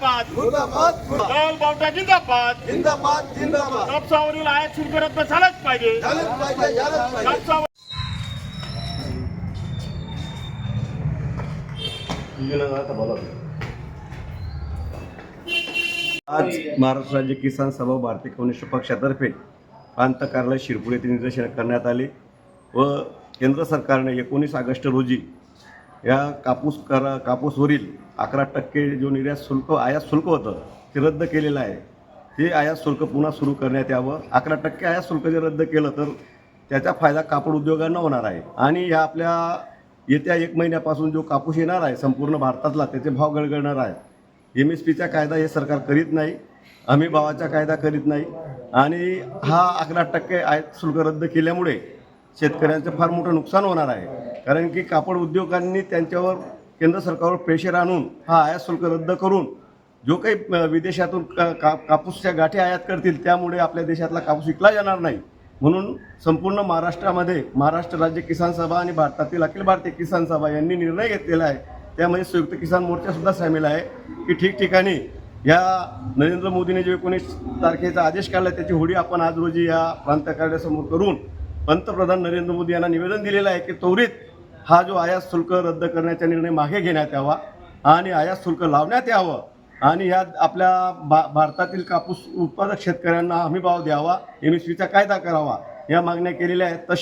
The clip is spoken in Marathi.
जिंदाबाद. राहुल बावटा जिंदाबाद. जिंदाबाद जिंदाबाद. कापसावरील आयात शुल्क रद्द झालंच पाहिजे. झालंच पाहिजे झालंच पाहिजे. कापसावर आज महाराष्ट्र राज्य किसान सभा भारतीय कम्युनिस्ट पक्षातर्फे प्रांत कार्यालय शिरपूर येथे निदर्शन करण्यात आले व केंद्र सरकारने एकोणीस ऑगस्ट रोजी या कापूस करा कापूसवरील अकरा टक्के जो निर्यात शुल्क आयात शुल्क होतं ते रद्द केलेलं आहे. ते आयात शुल्क पुन्हा सुरू करण्यात यावं. अकरा टक्के आयात शुल्क जर रद्द केलं तर त्याचा फायदा कापड उद्योगांना होणार आहे. आणि ह्या आपल्या येत्या एक महिन्यापासून जो कापूस येणार आहे संपूर्ण भारतातला त्याचे भाव गळगळणार आहे. एम एस पीचा कायदा हे सरकार करीत नाही हमी भावाचा कायदा करीत नाही. आणि हा अकरा टक्के आयात शुल्क रद्द केल्यामुळे शेतकऱ्यांचं फार मोठं नुकसान होणार आहे. कारण की कापड उद्योगांनी त्यांच्यावर केंद्र सरकारवर प्रेशर आणून हा आयात शुल्क रद्द करून जो काही विदेशातून का का कापूसच्या गाठी आयात करतील त्यामुळे आपल्या देशातला कापूस विकला जाणार नाही. म्हणून संपूर्ण महाराष्ट्रामध्ये महाराष्ट्र राज्य किसान सभा आणि भारतातील अखिल भारतीय किसान सभा यांनी निर्णय घेतलेला आहे. त्यामध्ये संयुक्त किसान मोर्चासुद्धा सामील आहे. की ठिकठिकाणी या नरेंद्र मोदीने जो एकोणीस तारखेचा आदेश काढला त्याची होडी आपण आज रोजी या प्रांत कार्यालयासमोर करून पंतप्रधान नरेंद्र मोदी यांना निवेदन दिलेलं आहे की त्वरित हा जो आयात शुल्क रद्द करण्याचा निर्णय मागे घेण्यात यावा आणि आयात शुल्क लावण्यात यावं आणि या आपल्या भा भारतातील कापूस उत्पादक शेतकऱ्यांना हमीभाव द्यावा एम एस पीचा कायदा करावा या मागण्या केलेल्या आहेत. तसे